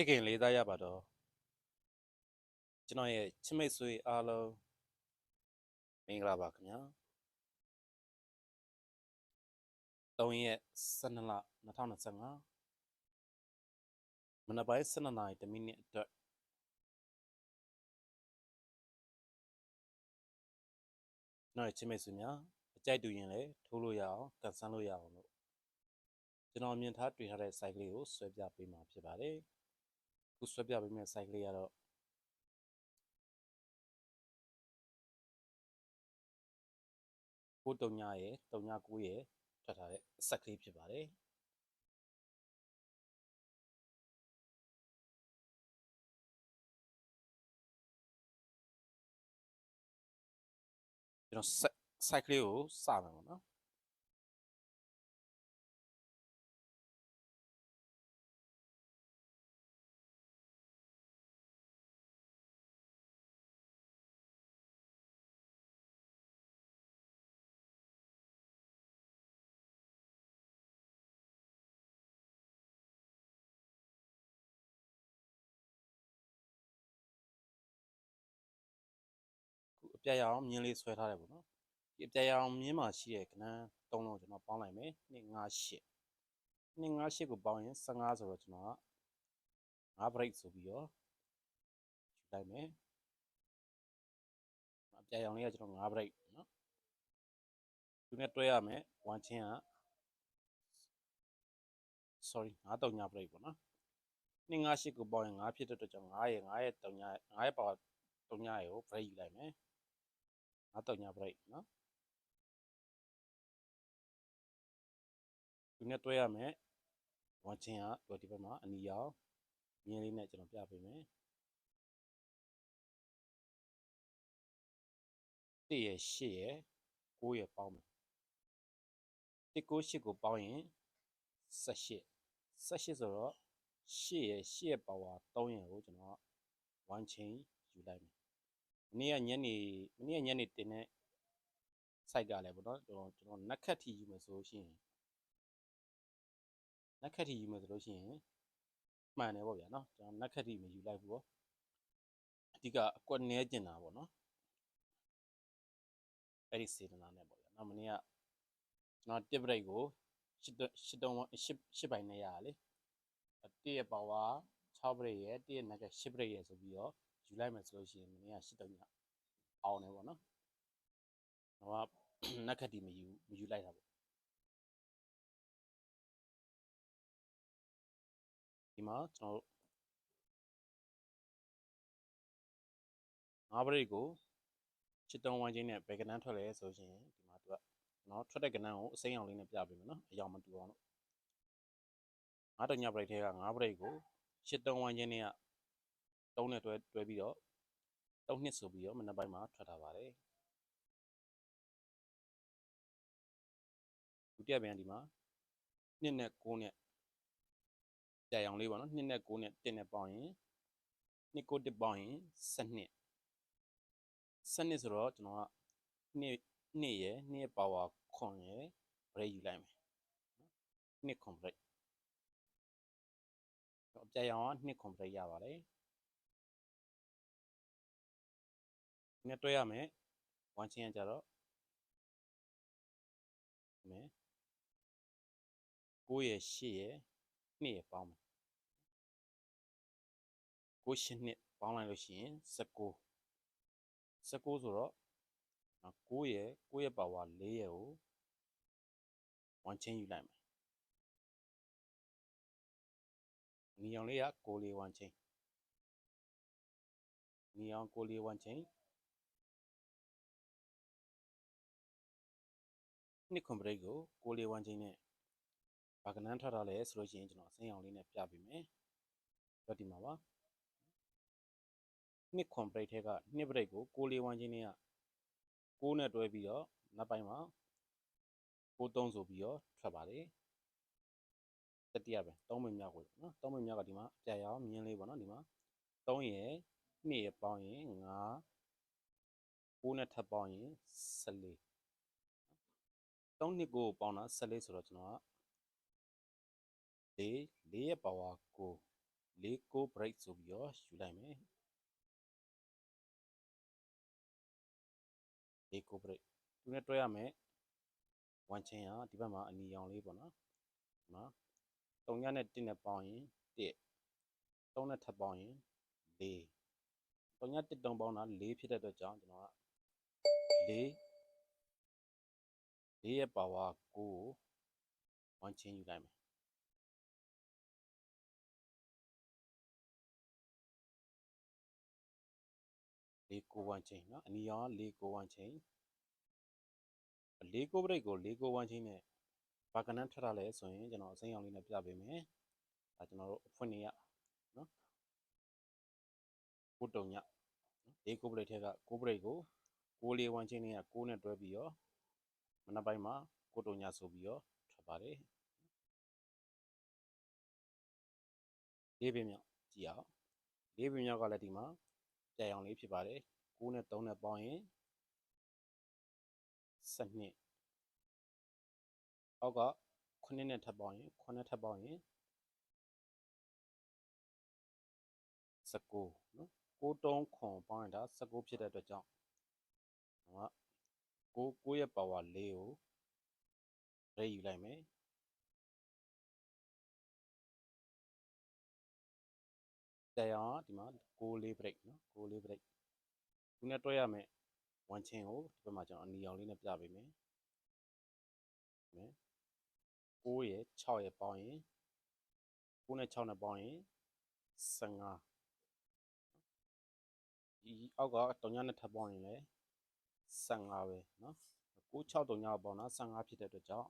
ချစ်ခင်လေးစားရပါတော့ကျွန်တော်ရဲ့ချစ်မိတ်ဆွေအားလုံးမင်္ဂလာပါခင်ဗျာ3ရက်12လ2025မနက်ပိုင်း12နာရီ1မိနစ်အတွက်ကျွန်တော်ရဲ့ချစ်မိတ်ဆွေများအကြိုက်တူရင်လည်းထိုးလို့ရအောင်ကန်ဆန်းလို့ရအောင်လို့ကျွန်တော်မြင်ထားတွေ့ထားတဲ့ site ကလေးကိုဆွဲပြပေးမှာဖြစ်ပါတယ် ခုဆွဲပြပေးမယ့် site ကလေးကတော့ကိုတုံညာရယ်တုံညာကိုရယ်ထွက်ထားတဲ့ set ကလေးဖြစ်ပါတယ်ကျွန်တော် set site ကလေးကိုစမယ်ပေါ့နော် ပြတ်ရအောင်မြင်းလေးဆွဲထားတယ်ပေါ့နော်ဒီအပြတ်ရအောင်မြင်းမှာရှိတဲ့ကဏ္ဍ၃လုံးကျွန်တော်ပေါင်းလိုက်မယ်2 5 8 2 5 8ကိုပေါင်းရင်15ဆိုတော့ကျွန်တော်က5 break ဆိုပြီးတော့ယူလိုက်မယ်အပြတ်ရအောင်လေးကကျွန်တော်5 break နော်သူနဲ့တွဲရမယ်1ချင်းက sorry 9တုံညာ break ပေါ့နော်2 5 8ကိုပေါင်းရင်5ဖြစ်တဲ့အတွက်ကြောင့်9ရဲ့9ရဲ့တုံညာ9ရဲ့ပါတုံညာရေကို break ယူလိုက်မယ် 9တုံညာ break နော်သူနဲ့တွဲရမယ်ဝမ်ချင်းကဒီဘက်မှာအနီရောင်မြင်းလေးနဲ့ကျွန်တော်ပြပေးမယ်1ရဲ့8ရဲ့9ရဲ့ပေါင်းမယ်1 9 8ကိုပေါင်းရင်18 18ဆိုတော့8ရဲ့8ရဲ့ပါဝါ3ရဲ့ကိုကျွန်တော်1 chain ယူလိုက်မယ် မနေ့ကညနေမနေ့ကညနေတင်တဲ့ site ကလည်းပေါ့နော်ကျွန်တော်ကျွန်တော်နက်ခတ်ထီယူမယ်ဆိုလို့ရှိရင်နက်ခတ်ထီယူမယ်ဆိုလို့ရှိရင်မှန်တယ်ပေါ့ဗျာနော်ကျွန်တော်နက်ခတ်ထီမယူလိုက်ဘူးပေါ့အဓိကအကွက်နဲကျင်တာပေါ့နော်အဲ့ဒီစေတနာနဲ့ပေါ့ဗျာနော်မနေ့ကကျွန်တော် tip break ကိုရှစ်ရှစ်တုံးရှစ်ရှစ်ပိုင်းနဲ့ရတာလေတည့်ရဲ့ပါဝါ6 break ရဲ့တည့်ရဲ့နက်က10 break ရဲ့ဆိုပြီးတော့ ယူလိုက်မယ်ဆိုလို့ရှိရင်မနေ့ကရှစ်တုံးညအောင်တယ်ပေါ့နော်တော့နက်ခတ်တီမယူမယူလိုက်တာပေါ့ဒီမှာကျွန်တော်တို့ငါးပရိတ်ကိုချစ်တုံးဝိုင်းချင်းနဲ့ဘယ်ကနန်းထွက်လဲဆိုရှင်ဒီမှာသူကနော်ထွက်တဲ့ကနန်းကိုအစိမ်းအောင်လေးနဲ့ပြပေးမယ်နော်အယောင်မတူအောင်လို့ငါးတညပရိတ်ထဲကငါးပရိတ်ကိုချစ်တုံးဝိုင်းချင်းနဲ့က တုံးနဲ့တွဲတွဲပြီးတော့တုံးနှစ်ဆိုပြီးတော့မနက်ပိုင်းမှာထွက်ထားပါတယ်ဒုတိယပြန်ဒီမှာနှစ်နဲ့9နဲ့ကြံအောင်လေးပေါ့နော်နှစ်နဲ့9နဲ့1နဲ့ပေါင်းရင်နှစ်9တစ်ပေါင်းရင်12 12ဆိုတော့ကျွန်တော်ကနှစ်နှစ်ရယ်နှစ်ပါဝါခွန်ရယ် break ယူလိုက်မယ်နော်နှစ်ခွန် break တော့အပြရအောင်ကနှစ်ခွန် break ရပါတယ် နဲ့တွဲရမယ်ဝမ်ချင်းကကြတော့မယ်9ရယ်10ရယ်2ရယ်ပေါင်းမယ်9 10နှစ်ပေါင်းလိုက်လို့ရှိရင်19 19ဆိုတော့9ရယ်9ရယ်ပါဝါ4ရယ်ကို1ချင်းယူလိုက်မယ်နီအောင်လေးက6လေး1ချင်းနီအောင်6လေး1ချင်း နှစ်ကွန်ပရိတ်ကို6လေး1ချင်းနဲ့ဘာကနန်းထွက်ထားလဲဆိုလို့ရှိရင်ကျွန်တော်အစိမ်းအောင်လေးနဲ့ပြပေးမယ်တော့ဒီမှာပါနှစ်ခွန် break ထဲကနှစ် break ကို6လေးဝန်းချင်းနဲ့က6နဲ့တွဲပြီးတော့နောက်ပိုင်းမှာ6 3ဆိုပြီးတော့ထွက်ပါတယ်တတိယပဲ3မိနစ်မြောက်ကိုနော်3မိနစ်မြောက်ကဒီမှာအပြရအောင်မြင်းလေးပေါ့နော်ဒီမှာ3ရယ်2ရယ်ပေါင်းရင်5 6နဲ့ထပ်ပေါင်းရင်14 3နှစ်ကိုပေါင်းတာ14ဆိုတော့ကျွန်တော်က4 4ရဲ့ power 9၄ကို break ဆိုပြီးတော့ယူလိုက်မယ်၄ကို break သူနဲ့တွဲရမယ်1 chain ကဒီဘက်မှာအနီရောင်လေးပေါ့နော်ဒီမှာ3ညနဲ့1နဲ့ပေါင်းရင်1 3နဲ့ထပ်ပေါင်းရင်4 3ည1 3ပေါင်းတာ4ဖြစ်တဲ့အတွက်ကြောင့်ကျွန်တော်က4 4ရဲ့ power 9ကို1 chain ယူလိုက်မယ်လေးကို1 chain เนาะအနီရောင်ကလေးကို1 chain လေးကို break ကိုလေးကို1 chain နဲ့ဘာကနန်းထွက်ထားလဲဆိုရင်ကျွန်တော်အစိမ်းရောင်လေးနဲ့ပြပေးမယ်ဒါကျွန်တော်တို့အဖွင့်နေရเนาะကိုတုံညလေးကို break ထဲကကို break ကိုကိုလေး1 chain နဲ့ကကိုနဲ့တွဲပြီးတော့ မနက်ပိုင်းမှာကိုတုံညဆိုပြီးတော့ထွက်ပါတယ်လေးပင်မြောက်ကြည့်အောင်လေးပင်မြောက်ကလည်းဒီမှာကြက်ရောင်လေးဖြစ်ပါတယ်9နဲ့3နဲ့ပေါင်းရင်12အောက်က9နဲ့ထပ်ပေါင်းရင်9နဲ့ထပ်ပေါင်းရင်19နော်6တုံးခွန်ပေါင်းရင်ဒါ19ဖြစ်တဲ့အတွက်ကြောင့်ဟော 9 9ရဲ့ power 4ကိုရေယူလိုက်မယ်တရားဒီမှာ6လေး break နော်6လေး break သူနဲ့တွဲရမယ်ဝမ်ချင်းကိုဒီဘက်မှာကျွန်တော်အနီရောင်လေးနဲ့ပြပေးမယ်မယ်9ရယ်6ရယ်ပေါင်းရင်9နဲ့6နဲ့ပေါင်းရင်15ဒီအောက်ကတုံညနဲ့ထပ်ပေါင်းရင်လည်း 15ပဲเนาะ9 6တုံညပေါင်းတာ15ဖြစ်တဲ့အတွက်ကြောင့်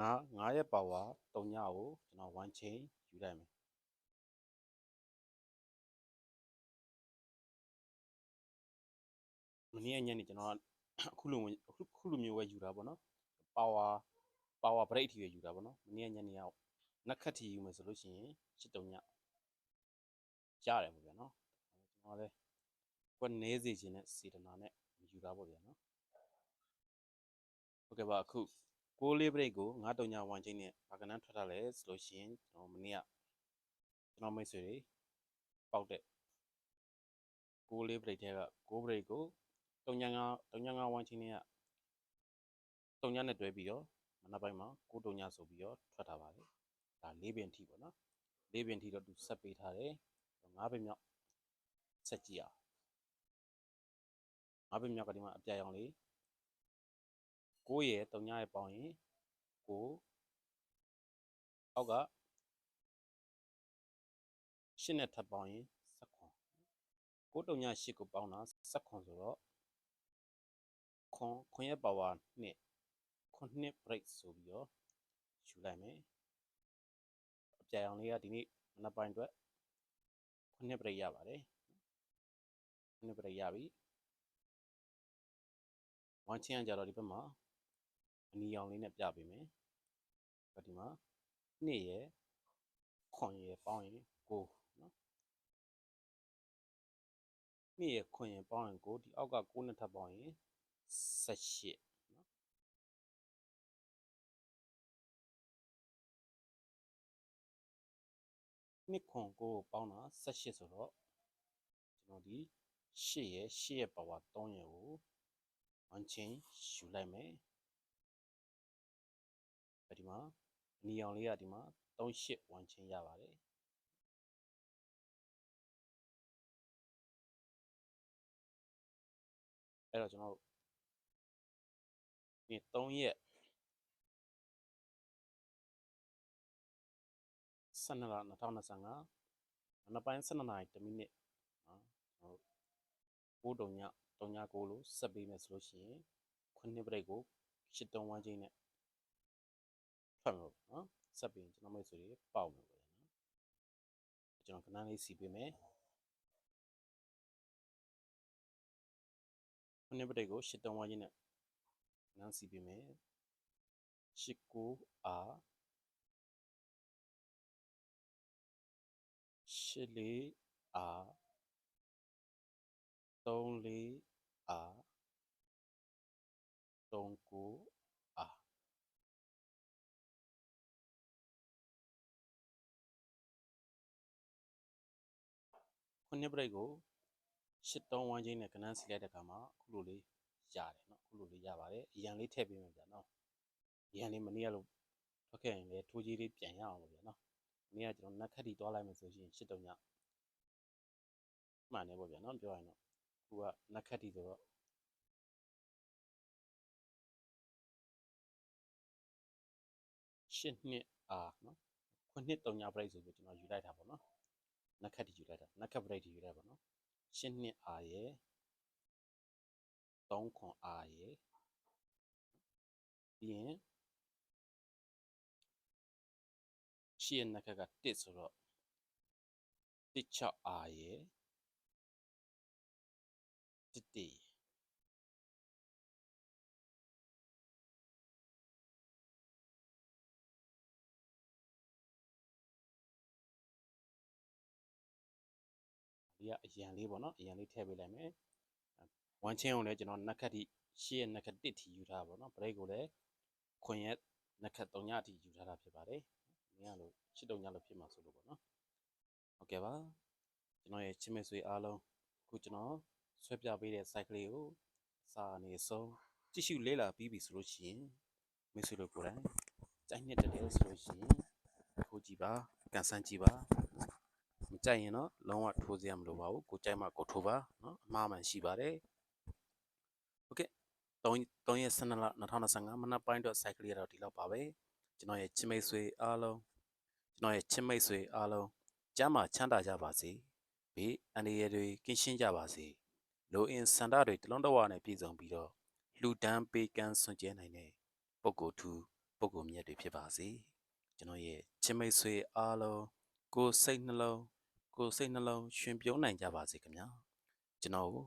9 9ရဲ့ power တုံညကိုကျွန်တော်1 chain ယူလိုက်မယ်မနေ့ကညနေကျွန်တော်အခုလိုအခုလိုမျိုးပဲယူတာပေါ့နော် power power break အထိပဲယူတာပေါ့နော်မနေ့ကညနေကနက်ခတ်ထီယူမယ်ဆိုလို့ရှိရင်ရှစ်တုံညရတယ်ပေါ့ဗျာနော်ကျွန်တော်လည်း ကွက်နေစေခြင်းနဲ့စေတနာနဲ့ယူတာပေါ့ဗျာနော်ဟုတ်ကဲ့ပါအခုကိုလေး break ကို9တုံည1ချင်းနဲ့ဘာကနန်းထွက်ထားလဲဆိုလို့ရှိရင်ကျွန်တော်မနေ့ကကျွန်တော်မိတ်ဆွေတွေပေါက်တဲ့ကိုလေး break တဲ့ကကို break ကိုတုံညာငါတုံညာငါဝမ်ချင်းတွေကတုံညာနဲ့တွဲပြီးတော့မနက်ပိုင်းမှာကိုတုံညာဆိုပြီးတော့ထွက်ထားပါတယ်ဒါ၄ပင်ထိပေါ့နော်၄ပင်ထိတော့သူဆက်ပေးထားတယ်၅ပင်မြောက်ဆက်ကြည့်အောင် ၅ပင်မြောက်ကဒီမှာအပြာရောင်လေး9ရယ်တုံညာရယ်ပေါင်းရင်9အောက်ကရှင်းနဲ့ထပ်ပေါင်းရင်19 9တုံညာ8ကိုပေါင်းတာ19ဆိုတော့ခွန်ခွန်ရဲ့ power နှစ်ခွန်နှစ် break ဆိုပြီးတော့ယူလိုက်မယ်အပြာရောင်လေးကဒီနေ့မနက်ပိုင်းအတွက်ခွန်နှစ် break ရပါတယ်ခွန်နှစ် break ရပြီ ဝမ်ချင်းကကြတော့ဒီဘက်မှာအနီရောင်လေးနဲ့ပြပေးမယ်ဒီမှာနှစ်ရယ်ခွန်ရယ်ပေါင်းရင်ကိုနော်နှစ်ရယ်ခွန်ရယ်ပေါင်းရင်ကိုဒီအောက်က6နဲ့ထပ်ပေါင်းရင်18နော်နှစ်ခွန်ကိုပေါင်းတာ18ဆိုတော့ကျွန်တော်ဒီ8ရဲ့8ရဲ့ power 3ရဲ့ကို 1 chain ယူလိုက်မယ်ဒီမှာအနီအောင်လေးကဒီမှာ38 1 chain ရပါတယ်အဲ့တော့ကျွန်တော်ဒီ3ရက်12လ2025မနက်ပိုင်း12နာရီ1မိနစ်နော်ကျွန်တော်9တုံည 39လို့ဆက်ပေးမယ်ဆိုလို့ရှိရင်ခုနှစ်ပရိတ်ကို8တုံးဝမ်းချင်းနဲ့ထွက်မှာပေါ့နော်ဆက်ပြီးကျွန်တော်မိတ်ဆွေတွေပေါက်မှာပေါ့နော်ကျွန်တော်ကနန်းလေးစီပေးမယ်ခုနှစ်ပရိတ်ကို8တုံးဝမ်းချင်းနဲ့နန်းစီပေးမယ်19အာ14အာ34 a 39 a ခုနှစ် break ကို8တောင်းဝန်းချင်းနဲ့ကဏ္ဍစီလိုက်တဲ့အခါမှာခုလိုလေးရတယ်နော်ခုလိုလေးရပါတယ်အရန်လေးထည့်ပေးမယ်ဗျာနော်အရန်လေးမနေ့ကလို့ထွက်ခဲ့ရင်လည်းထိုးကြီးလေးပြန်ရအောင်ဗျာနော်မနေ့ကကျွန်တော်နက်ခတ်တီသွားလိုက်မယ်ဆိုရင်8တောင်းညမှန်တယ်ပေါ့ဗျာနော်ပြောရရင်တော့ ခုကနက်ခတ်တီဆိုတော့ရှစ်နှစ်အာနော်ခုနှစ်တုံညပရိတ်ဆိုပြီးကျွန်တော်ယူလိုက်တာပေါ့နော်နက်ခတ်တီယူလိုက်တာနက်ခတ်ပရိတ်တီယူလိုက်ပါနော်ရှင်းနှစ်အာရယ်3ခွန်အာရယ်ပြီးရင်ရှင်းနက်ခတ်က1ဆိုတော့16အာရ ယ်1တီဒီကအရန်လေးပေါ့နော်အရန်လေးထည့်ပေးလိုက်မယ်ဝမ်းချင်းကိုလည်းကျွန်တော်နက်ခတ်တီရှင်းနက်ခတ်1တီယူထားပါပေါ့နော်ဘရိတ်ကိုလည်းခွန်ရက်နက်ခတ်3ညတီယူထားတာဖြစ်ပါတယ်မင်းကလို့ရှစ်တုံညလို့ဖြစ်မှာဆိုလို့ပေါ့နော်ဟုတ်ကဲ့ပါကျွန်တော်ရဲ့ချစ်မဲ့ဆွေအားလုံးအခုကျွန်တော် ဆွဲပြပေးတဲ့ site ကလေးကိုအစာအနေဆုံးကြည့်ရှုလေ့လာပြီးပြီဆိုလို့ရှိရင်မိတ်ဆွေတို့ကိုယ်တိုင်ကြိုက်နှစ်တယ်ဆိုလို့ရှိရင်ခိုးကြည့်ပါကန်ဆန်းကြည့်ပါမကြိုက်ရင်တော့လုံးဝထိုးစရာမလိုပါဘူးကိုကြိုက်မှကိုထိုးပါเนาะအမှားမှန်ရှိပါတယ်โอเค3 3ရက်12လ2025မနက်ပိုင်းတော့ site ကလေးကတော့ဒီလောက်ပါပဲကျွန်တော်ရဲ့ချစ်မိတ်ဆွေအားလုံးကျွန်တော်ရဲ့ချစ်မိတ်ဆွေအားလုံးကျမ်းမာချမ်းသာကြပါစေဘေးအန္တရာယ်တွေကင်းရှင်းကြပါစေ လိုအင်စန္ဒတွေတလုံးတစ်ဝါနဲ့ပြည့်စုံပြီးတော့လူဒန်းပေးကမ်းစွန့်ကြဲနိုင်တဲ့ပုဂ္ဂိုလ်ထူပုဂ္ဂိုလ်မြတ်တွေဖြစ်ပါစေကျွန်တော်ရဲ့ချစ်မိတ်ဆွေအားလုံးကိုယ်စိတ်နှလုံးကိုယ်စိတ်နှလုံးရှင်ပြုံးနိုင်ကြပါစေခင်ဗျာကျွန်တော်ကို